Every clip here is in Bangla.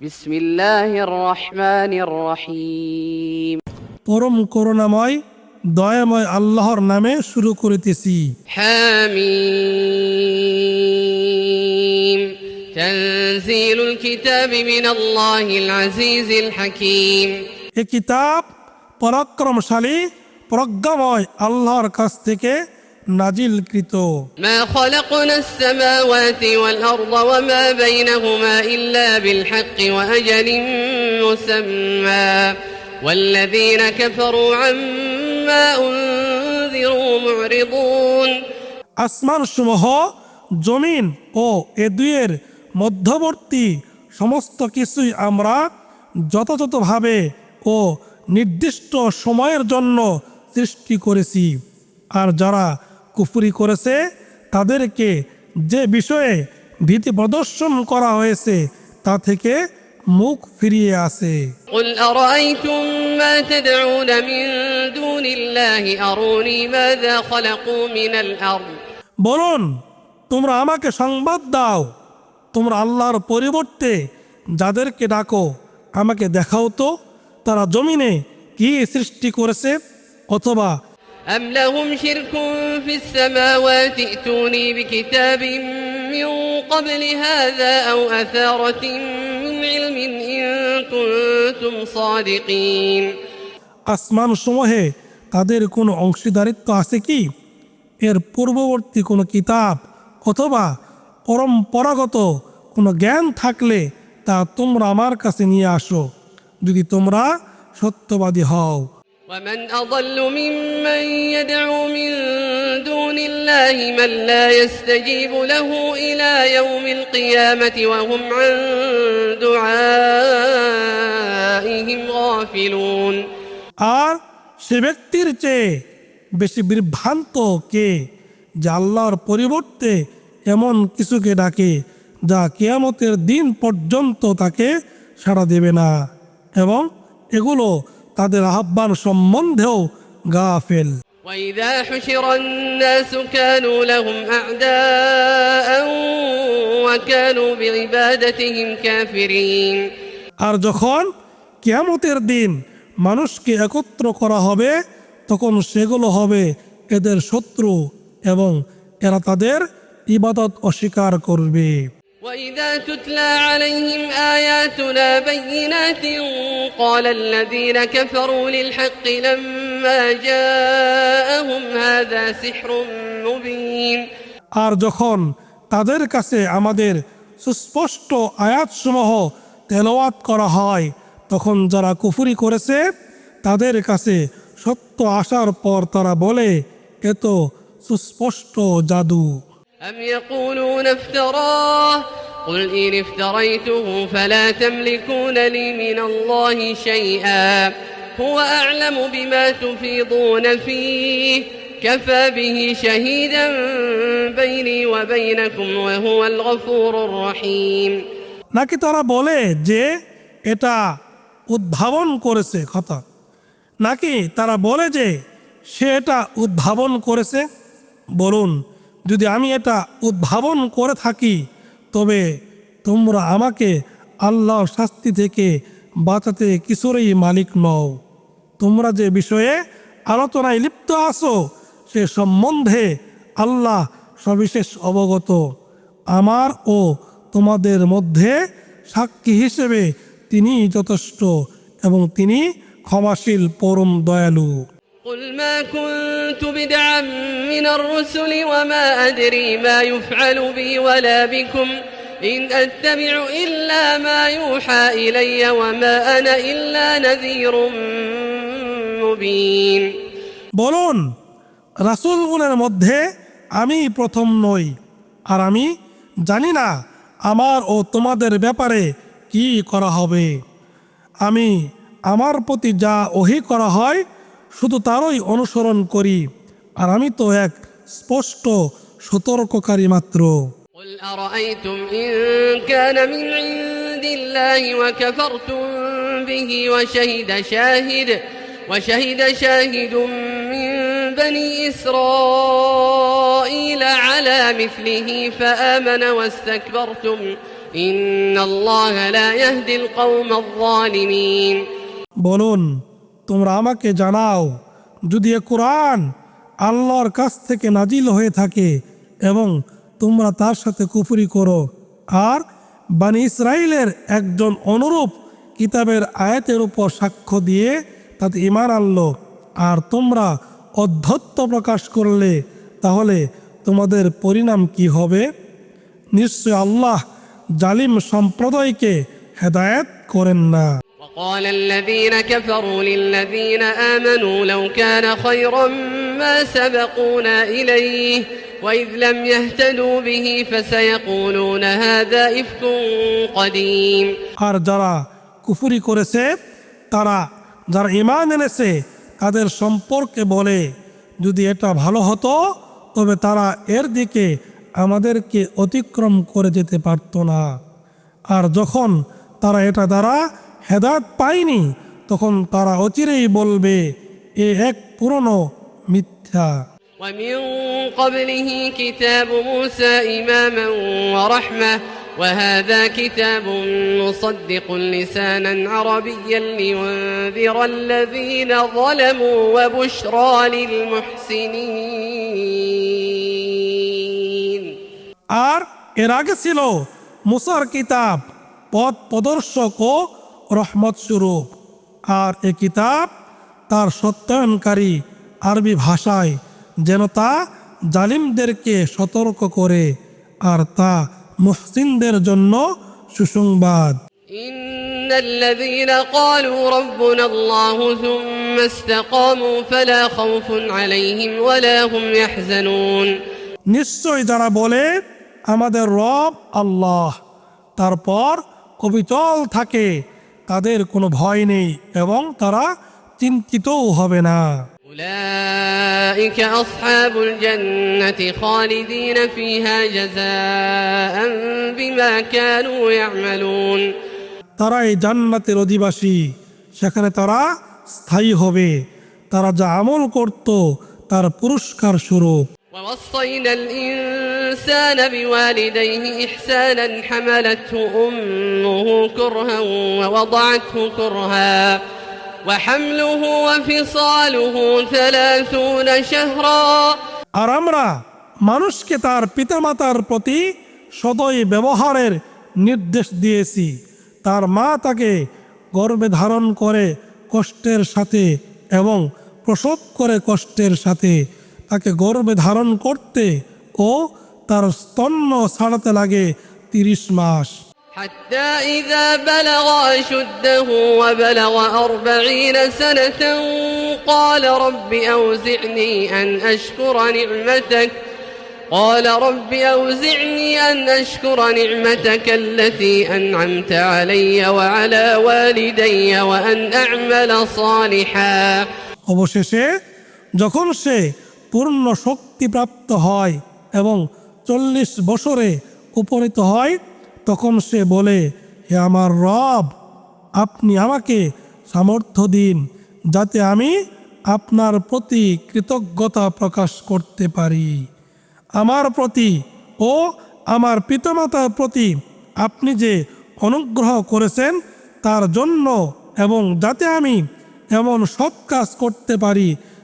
বিসমিল্লাহির রহমানির রহিম। পরম করুণাময় দয়াময় আল্লাহর নামে শুরু করিতেছি। হামিম। তানজিলুল কিতাবি মিনাল্লাহিল আজিজিল হাকীম। এ কিতাব পরাক্রমশালী প্রজ্ঞাময় আল্লাহর কাছ থেকে নাজিলকৃত ما خلقنا السماوات والأرض وما بينهما إلا بالحق وأجل مسمى والذين كفروا عما أنذروا معرضون আসমান সমূহ জমিন ও এ দুয়ের মধ্যবর্তী সমস্ত কিছুই আমরা যথাযথভাবে ও নির্দিষ্ট সময়ের জন্য সৃষ্টি করেছি আর যারা কুফরি করেছে তাদেরকে যে বিষয়ে ভীতি প্রদর্শন করা হয়েছে তা থেকে মুখ ফিরিয়ে আসে قل أرأيتم ما تدعون من دون الله أروني ماذا خلقوا من الأرض বলুন তোমরা আমাকে সংবাদ দাও তোমরা আল্লাহর পরিবর্তে যাদেরকে ডাকো আমাকে দেখাও তো তারা জমিনে কি সৃষ্টি করেছে অথবা أم لهم شرك في السماوات ائتوني بكتاب من قبل هذا أو أثارة من علم إن كنتم صادقين আসমান সমূহে তাদের কোনো অংশীদারিত্ব আছে কি এর পূর্ববর্তী কোনো কিতাব অথবা পরম্পরাগত কোনো জ্ঞান থাকলে তা তোমরা আমার কাছে নিয়ে আসো যদি তোমরা সত্যবাদী হও ومن أضل ممن يدعو من دون الله من لا يستجيب له إلى يوم القيامة وهم عن دعائهم غافلون আর সে ব্যক্তির চেয়ে বেশি বিভ্রান্ত কে যে আল্লাহর পরিবর্তে এমন কিছুকে ডাকে যা কেয়ামতের দিন পর্যন্ত তাকে সাড়া দেবে না এবং এগুলো তাদের আহ্বান সম্বন্ধেও গাফেল وإذا حشر الناس كانوا لهم أعداء وكانوا بعبادتهم كافرين আর যখন কেয়ামতের দিন মানুষকে একত্র করা হবে তখন সেগুলো হবে এদের শত্রু এবং এরা তাদের ইবাদত অস্বীকার করবে وإذا تتلى عليهم آياتنا بينات قال الذين كفروا للحق لما جاءهم هذا سحر مبين আর যখন তাদের কাছে আমাদের সুস্পষ্ট আয়াতসমূহ তেলাওয়াত করা হয় তখন যারা কুফুরি করেছে তাদের কাছে সত্য আসার পর তারা বলে এ তো সুস্পষ্ট জাদু أم يقولون افتراه قل إن افتريته فلا تملكون لي من الله شيئا هو أعلم بما تفيضون فيه كفى به شهيدا بيني وبينكم وهو الغفور الرحيم নাকি তারা বলে যে এটা উদ্ভাবন করেছে কথা নাকি তারা বলে যে সে এটা উদ্ভাবন করেছে বলুন যদি আমি এটা উদ্ভাবন করে থাকি, তবে তোমরা আমাকে আল্লাহ শাস্তি থেকে বাঁচাতে কিছুরই মালিক নও। তোমরা যে বিষয়ে আলোচনায় লিপ্ত আছো, সে সম্বন্ধে আল্লাহ সবিশেষ অবগত। আমার ও তোমাদের মধ্যে সাক্ষী হিসেবে তিনি যথেষ্ট এবং তিনি ক্ষমাশীল, পরম দয়ালু। قل ما كنت بدعا من الرسل وما أدري ما يفعل بي ولا بكم إن أتبع إلا ما يوحى إلي وما أنا إلا نذير مبين বলুন রাসূলগণের মধ্যে আমি প্রথম নই আর আমি জানি না আমার ও তোমাদের ব্যাপারে কি করা হবে আমি আমার প্রতি যা ওহি করা হয় শুধু তারই অনুসরণ করি আর আমি তো এক স্পষ্ট সতর্ককারী মাত্র قل أرأيتم إن كان من عند الله وكفرتم به وشهد شاهد وشهد شاهد من بني إسرائيل على مثله فآمن واستكبرتم إن الله لا يهدي القوم الظالمين বলুন তোমরা আমাকে জানাও, যদি এ কোরআন আল্লাহর কাছ থেকে নাজিল হয়ে থাকে এবং তোমরা তার সাথে কুফুরি করো। আর বানি ইসরায়েলের একজন অনুরূপ কিতাবের আয়াতের উপর সাক্ষ্য দিয়ে তাতে ইমান আনল। আর তোমরা অধ্যত্ব প্রকাশ করলে, তাহলে তোমাদের পরিণাম কি হবে? নিশ্চয় আল্লাহ জালিম সম্প্রদায়কে হেদায়েত করেন না। وقال الذين كفروا للذين آمنوا لو كان خيرا ما سبقونا إليه وإذ لم يهتدوا به فسيقولون هذا إفك قديم আর যারা কুফুরি করেছে তারা যারা ইমান এনেছে তাদের সম্পর্কে বলে যদি এটা ভালো হতো তবে তারা এর দিকে আমাদেরকে অতিক্রম করে যেতে পারত না আর যখন তারা এটা দ্বারা হেদায়ত পায়নি তখন তারা অচিরেই বলবে এ এক পুরনো মিথ্যা ومن قبله كتاب موسى إماما ورحمة وهذا كتاب مصدق لسانا عربيا لينذر الذين ظلموا وبشرى للمحسنين আর এর আগে ছিল মুসার কিতাব পথ প্রদর্শক ও রহমত স্বরূপ আর এ কিতাব তার সত্যায়নকারী আরবি ভাষায় যেন তা জালিমদেরকে সতর্ক করে আর তা মুহসিনদের জন্য সুসংবাদ إن الذين قالوا ربنا الله ثم استقاموا فلا خوف عليهم ولا هم يحزنون নিশ্চয় যারা বলে আমাদের রব আল্লাহ তারপর অবিচল থাকে তাদের কোনো ভয় নেই এবং তারা চিন্তিতও হবে না أولئك أصحاب الجنة خالدين فيها جزاء بما كانوا يعملون তারা এই জান্নাতের অধিবাসী সেখানে তারা স্থায়ী হবে তারা যা আমল করত তার পুরস্কার স্বরূপ ووصينا الإنسان بوالديه إحسانا حملته أمه كرها ووضعته كرها وحمله وفصاله ثلاثون شهرا আর আমরা মানুষকে তার পিতামাতার প্রতি সদয় ব্যবহারের নির্দেশ দিয়েছি তার মা তাকে গর্ভে ধারণ করে কষ্টের সাথে এবং প্রসব করে কষ্টের সাথে তাকে গর্ভে ধারণ করতে ও তার স্তন্য ছাড়াতে লাগে তিরিশ মাস حتى إذا بلغ أشده وبلغ أربعين سنة قال رب أوزعني أن أشكر نعمتك قال رب أوزعني أن أشكر نعمتك التي أنعمت علي وعلى والدي وأن أعمل صالحا অবশেষে যখন সে পূর্ণ শক্তিপ্রাপ্ত হয় এবং চল্লিশ বছরে উপনীত হয়, তখন সে বলে, হে আমার রব, আপনি আমাকে সামর্থ্য দিন, যাতে আমি আপনার প্রতি কৃতজ্ঞতা প্রকাশ করতে পারি। আমার প্রতি ও আমার পিতামাতার প্রতি আপনি যে অনুগ্রহ করেছেন, তার জন্য এবং যাতে আমি এমন সৎ কাজ করতে পারি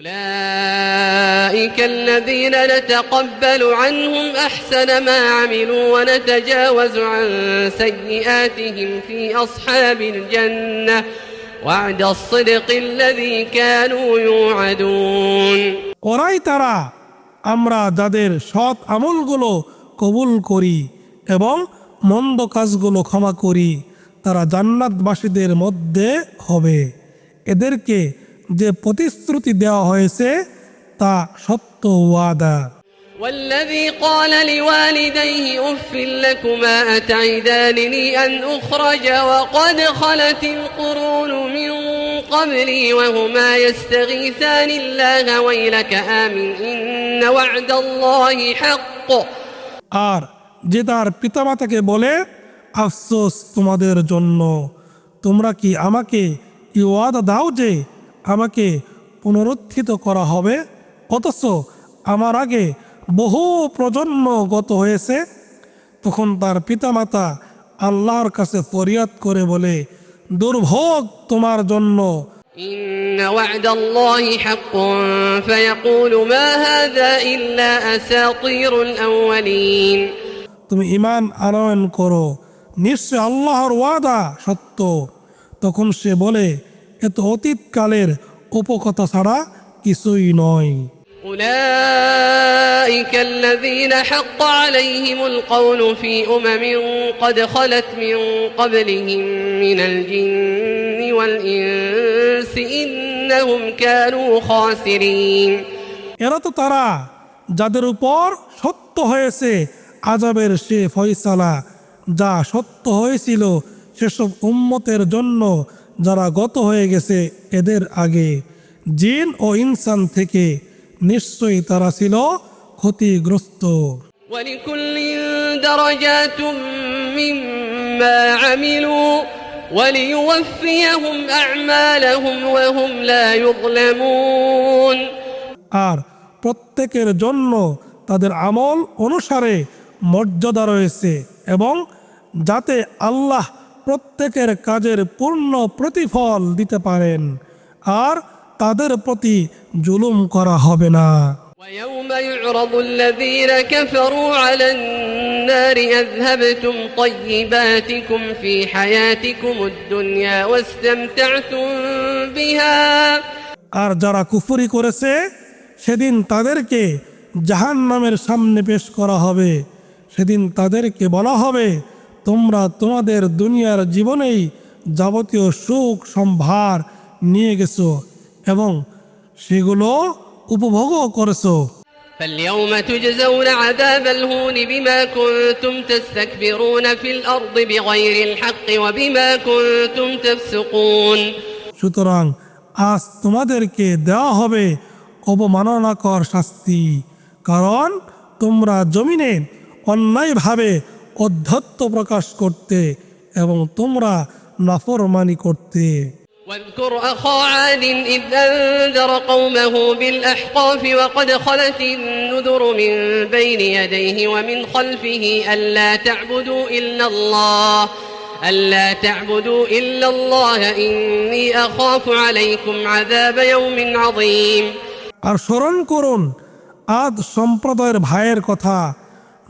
أولئك الذين نتقبل عنهم أحسن ما عملوا ونتجاوز عن سيئاتهم في أصحاب الجنة وعد الصدق الذي كانوا يوعدون ওরাই তারা আমরা যাদের সৎ আমলগুলো কবুল করি এবং মন্দ কাজগুলো ক্ষমা করি তারা জান্নাতবাসীদের মধ্যে হবে এদেরকে যে প্রতিশ্রুতি দেওয়া হয়েছে তা সত্য ওয়াদা والذي قال لوالديه أف لكما أتعدانني أن أخرج وقد خلت القرون من قبلي وهما يستغيثان الله ويلك آمن إن وعد الله حق আর যে তার পিতামাতাকে বলে আফসোস তোমাদের জন্য তোমরা কি আমাকে ই ওয়াদা দাও যে আমাকে পুনরুত্থিত করা হবে অথচ আমার আগে বহু প্রজন্ম গত হয়েছে তখন তার পিতামাতা আল্লাহর কাছে ফরিয়াদ করে বলে দুর্ভোগ তোমার জন্য إن وعد الله حق فيقول ما هذا إلا أساطير الأولين তুমি ইমান আনয়ন করো নিশ্চয় আল্লাহর ওয়াদা সত্য তখন সে বলে এত অতীতকালের উপকথা ছাড়া কিছুই নয় أولئك الذين حق عليهم القول في أمم قد خلت من قبلهم من الجن والإنس إنهم كانوا خاسرين এরা তো তারা যাদের উপর সত্য হয়েছে আজাবের সে ফয়সালা যা সত্য হয়েছিল সেসব উম্মতের জন্য যারা গত হয়ে গেছে এদের আগে জিন ও ইনসান থেকে নিশ্চয়ই তারা ছিল ক্ষতিগ্রস্ত। আর প্রত্যেকের জন্য তাদের আমল অনুসারে মর্যাদা রয়েছে এবং যাতে আল্লাহ প্রত্যেকের কাজের পূর্ণ প্রতিফল দিতে পারেন আর তাদের প্রতি জুলুম করা হবে না ويوم يعرض الذين كفروا على النار أذهبتم طيباتكم في حياتكم الدنيا واستمتعتم بها আর যারা কুফরি করেছে সেদিন তাদেরকে জাহান নামের সামনে পেশ করা হবে সেদিন তাদেরকে বলা হবে তোমরা তোমাদের দুনিয়ার জীবনেই যাবতীয় সুখ সম্ভার নিয়ে গেছো এবং সেগুলো উপভোগও করেছো فاليوم تجزون عذاب الهون بما كنتم تستكبرون في الأرض بغير الحق وبما كنتم تفسقون সুতরাং আজ তোমাদেরকে দেওয়া হবে অবমাননাকর শাস্তি কারণ তোমরা জমিনে অন্যায়ভাবে অধ্যত্ব প্রকাশ করতে এবং তোমরা নাফরমানি করতে واذكر أخا عاد إذ أنذر قومه بالأحقاف وقد خلت النذر من بين يديه ومن خلفه ألا تعبدوا إلا الله ألا تعبدوا إلا الله إني أخاف عليكم عذاب يوم عظيم আর স্মরণ করুন আদ সম্প্রদায়ের ভাইয়ের কথা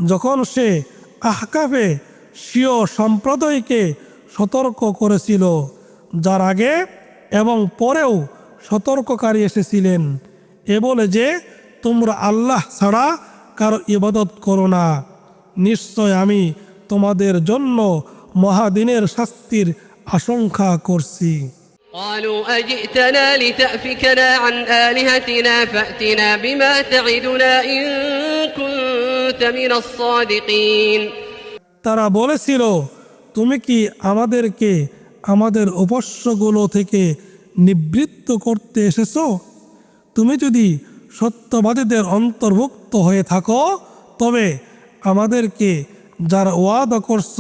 যখন সে আহকাফে স্বীয় সম্প্রদায়কে সতর্ক করেছিল যার আগে এবং পরেও সতর্ককারী এসেছিলেন এ বলে যে তোমরা আল্লাহ ছাড়া কারো ইবাদত করো না নিশ্চয় আমি তোমাদের জন্য মহাদিনের শাস্তির আশঙ্কা করছি قالوا أجئتنا لتأفكنا عن آلهتنا فأتنا بما تعدنا إن كنت من الصادقين তারা বলেছিল, তুমি কি আমাদেরকে আমাদের উপাস্যগুলো থেকে নিবৃত্ত করতে এসেছ? তুমি যদি সত্যবাদীদের অন্তর্ভুক্ত হয়ে থাকো, তবে আমাদেরকে যার ওয়াদা করছ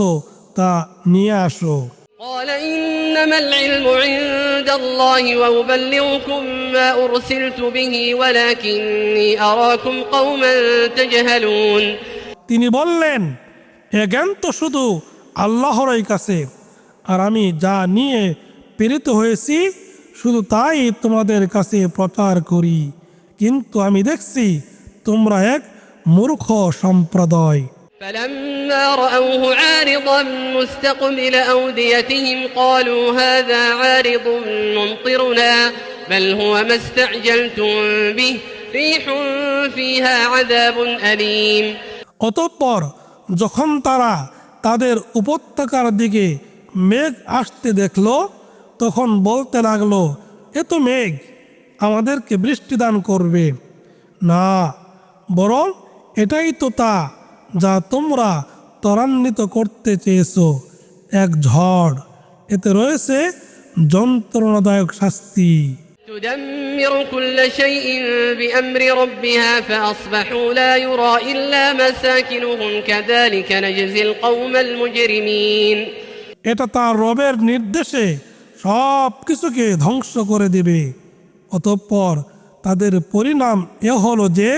তা নিয়ে আসো। قال إنما العلم عند الله وأبلغكم ما أرسلت به ولكني أراكم قوما تجهلون তিনি বললেন এ জ্ঞান তো শুধু আল্লাহরই কাছে আর আমি যা নিয়ে প্রেরিত হয়েছি শুধু তাই তোমাদের কাছে প্রচার করি কিন্তু আমি দেখছি তোমরা এক মূর্খ সম্প্রদায় فلما رأوه عارضا مستقبل أوديتهم قالوا هذا عارض ممطرنا بل هو ما استعجلتم به ريح فيها عذاب أليم অতঃপর যখন তারা তাদের উপত্যকার দিকে মেঘ আসতে দেখল তখন বলতে লাগলো এ তো মেঘ আমাদেরকে বৃষ্টি দান করবে না বরং এটাই তো তা যা তোমরা ত্বরান্বিত করতে চেয়েছো এক ঝড় এতে রয়েছে যন্ত্রণাদায়ক শাস্তি تدمر كل شيء بأمر ربها فأصبحوا لا يرى إلا مساكنهم كذلك نجزي القوم المجرمين এটা তার রবের নির্দেশে সব কিছুকে ধ্বংস করে দেবে অতঃপর তাদের পরিণাম এ হলো যে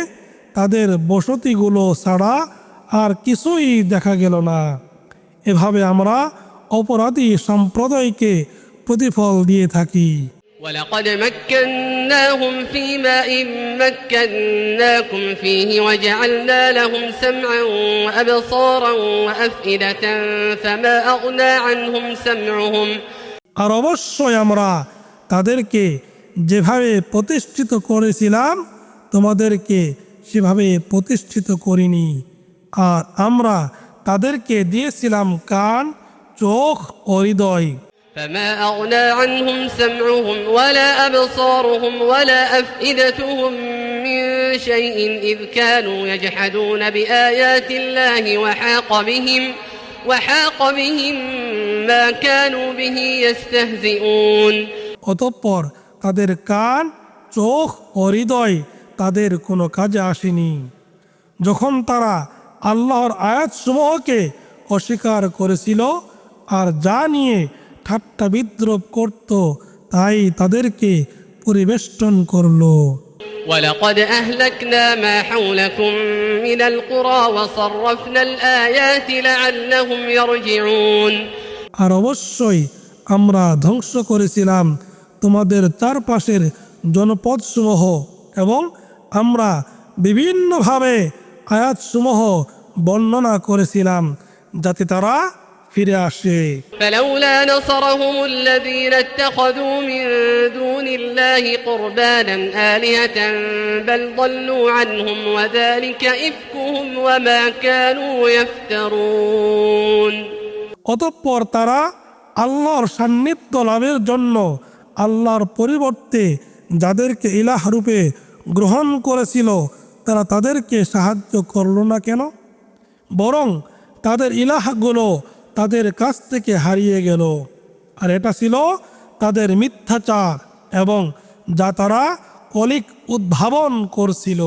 তাদের বসতিগুলো ছাড়া আর কিছুই দেখা গেল না এভাবে আমরা অপরাধী সম্প্রদায়কে প্রতিফল দিয়ে থাকি ولقد مكناهم في ماء مكناكم فيه وجعلنا لهم سمعا وأبصارا وأفئدة فما أغنى عنهم سمعهم আর অবশ্যই আমরা তাদেরকে যেভাবে প্রতিষ্ঠিত করেছিলাম তোমাদেরকে সেভাবে প্রতিষ্ঠিত করিনি আর আমরা তাদেরকে দিয়েছিলাম কান চোখ ও হৃদয় فما أغنى عنهم سمعهم ولا أبصارهم ولا أفئدتهم من شيء إذ كانوا يجحدون بآيات الله وحاق بهم وحاق بهم ما كانوا به يستهزئون অতঃপর তাদের কান চোখ ও হৃদয় তাদের কোনো কাজে আসেনি যখন তারা আল্লাহর আয়াতসমূহকে অস্বীকার করেছিল আর যা নিয়ে ঠাট্টা বিদ্রোপ করত তাই তাদেরকে পরিবেষ্টন করলো ولقد أهلكنا ما حولكم من القرى وصرفنا الآيات لعلهم يرجعون আর অবশ্যই আমরা ধ্বংস করেছিলাম তোমাদের চারপাশের জনপদসমূহ এবং আমরা বিভিন্নভাবে আয়াতসমূহ বর্ণনা করেছিলাম যাতে তারা ফিরে আসে। অতঃপর তারা আল্লাহর সান্নিধ্য লাভের জন্য আল্লাহর পরিবর্তে যাদেরকে ইলাহ রূপে গ্রহণ করেছিল তারা তাদেরকে সাহায্য করল না কেন বরং তাদের ইলাহগুলো তাদের কাছ থেকে হারিয়ে গেল আর এটা ছিল তাদের মিথ্যাচার এবং যা তারা কলিক উদ্ভাবন করছিল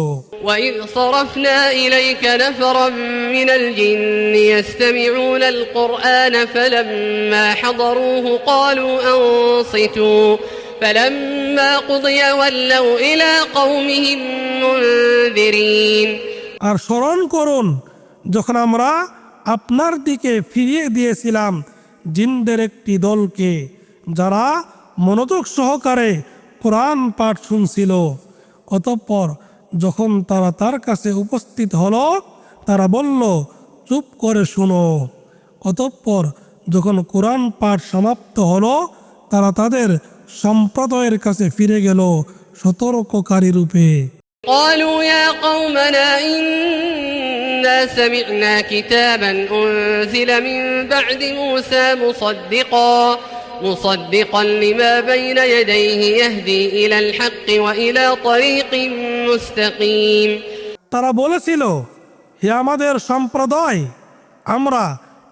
وإذ صرفنا إليك نفرا من الجن يستمعون القرآن فلما حضروه قالوا أنصتوا আর স্মরণ করুন, যখন আমরা আপনার দিকে ফিরিয়ে দিয়েছিলাম জিনদের একটি দলকে, যারা মনোযোগ সহকারে কোরআন পাঠ শুনছিল, অতঃপর যখন তারা তার কাছে উপস্থিত হল, তারা বলল, চুপ করে শুনো। অতঃপর যখন কোরআন পাঠ সমাপ্ত হল, তারা তাদের সম্প্রদায়ের কাছে ফিরে গেল সতর্ককারী রূপে قالوا يا قومنا إنا سمعنا كتابا أنزل من بعد موسى مصدقا مصدقا لما بين يديه يهدي إلى الحق وإلى طريق مستقيم তারা বলেছিল হে আমাদের সম্প্রদায় আমরা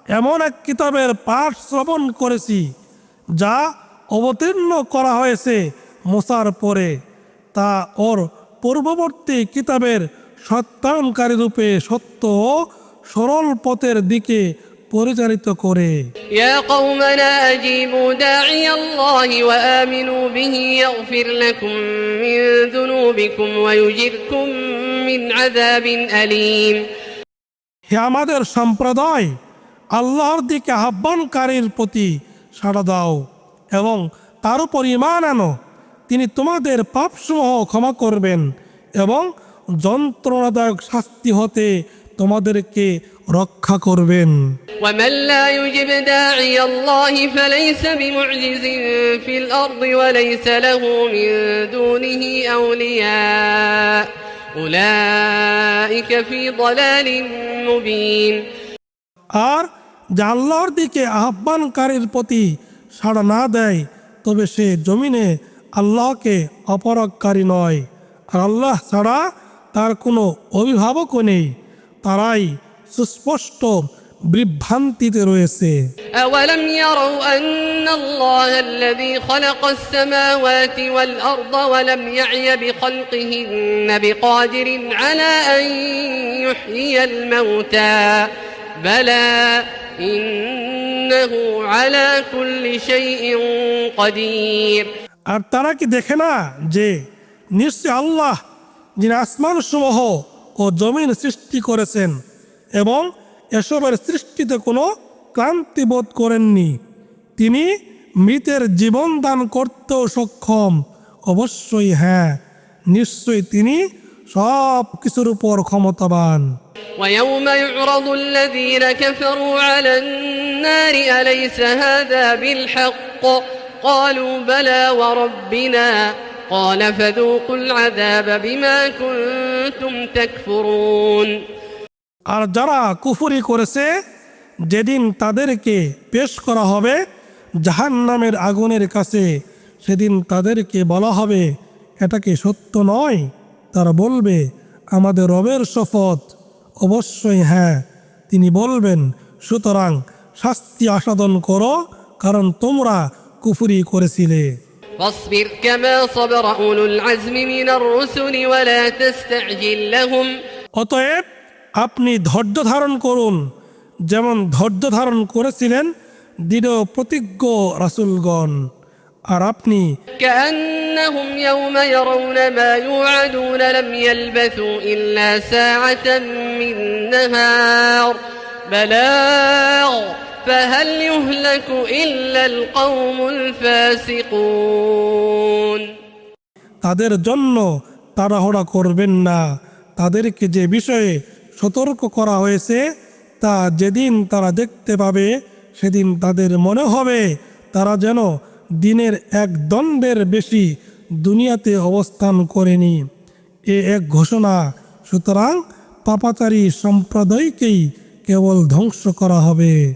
এমন এক কিতাবের পাঠ শ্রবণ করেছি যা অবতীর্ণ করা হয়েছে মোসার পরে তা ওর পূর্ববর্তী কিতাবের সত্যায়নকারী রূপে সত্য ও সরল পথের দিকে পরিচালিত করে يا قومنا أجيبوا داعي الله وآمنوا به يغفر لكم من ذنوبكم ويجركم من عذاب أليم হে আমাদের সম্প্রদায় আল্লাহর দিকে আহ্বানকারীর প্রতি সাড়া দাও এবং তার উপর ইমান আনো। তিনি তোমাদের পাপসমূহ ক্ষমা করবেন এবং যন্ত্রণাদায়ক শাস্তি হতে তোমাদেরকে রক্ষা করবেন। আর যে আল্লাহর দিকে আহ্বানকারীর প্রতি সাড়া না দেয় তবে সে জমিনে আল্লাহকে অপরাগকারী নয় আর আল্লাহ ছাড়া তার কোনো অভিভাবকও নেই তারাই সুস্পষ্ট বিভ্রান্তিতে রয়েছে أولم يروا أن الله الذي خلق السماوات والأرض ولم يعي بخلقهن بقادر على أن يحيي الموتى بلى আর তারা কি দেখে না যে নিশ্চয় আল্লাহ, যিনি আসমান সমূহ ও জমিন সৃষ্টি করেছেন এবং এসবের সৃষ্টিতে কোনো ক্লান্তি বোধ করেননি, তিনি মৃতের জীবন দান করতেও সক্ষম। অবশ্যই হ্যাঁ নিশ্চয়ই তিনি সব কিছুর উপর ক্ষমতাবান ويوم يعرض الذين كفروا على النار أليس هذا بالحق قالوا بلى وربنا قال فذوقوا العذاب بما كنتم تكفرون আর যারা কুফুরি করেছে যেদিন তাদেরকে পেশ করা হবে জাহান্নামের আগুনের কাছে সেদিন তাদেরকে বলা হবে এটা কি সত্য নয় তারা বলবে আমাদের রবের শপথ অবশ্যই হ্যাঁ তিনি বলবেন সুতরাং শাস্তি আস্বাদন করো কারণ তোমরা কুফুরি করেছিলে فاصبر كما صبر أولو العزم من الرسل ولا تستعجل لهم অতএব আপনি ধৈর্য ধারণ করুন যেমন ধৈর্য ধারণ করেছিলেন দৃঢ় প্রতিজ্ঞ রাসুলগণ আর আপনি كأنهم يوم يرون ما يوعدون لم يلبثوا إلا ساعة من نهار بلاغ فهل يهلك إلا القوم الفاسقون তাদের জন্য তাড়াহুড়া করবেন না তাদেরকে যে বিষয়ে সতর্ক করা হয়েছে তা যেদিন তারা দেখতে পাবে সেদিন তাদের মনে হবে তারা যেন দিনের এক দণ্ডের বেশি দুনিয়াতে অবস্থান করেনি। এ এক ঘোষণা। সুতরাং পাপাচারী সম্প্রদায়কেই কেবল ধ্বংস করা হবে।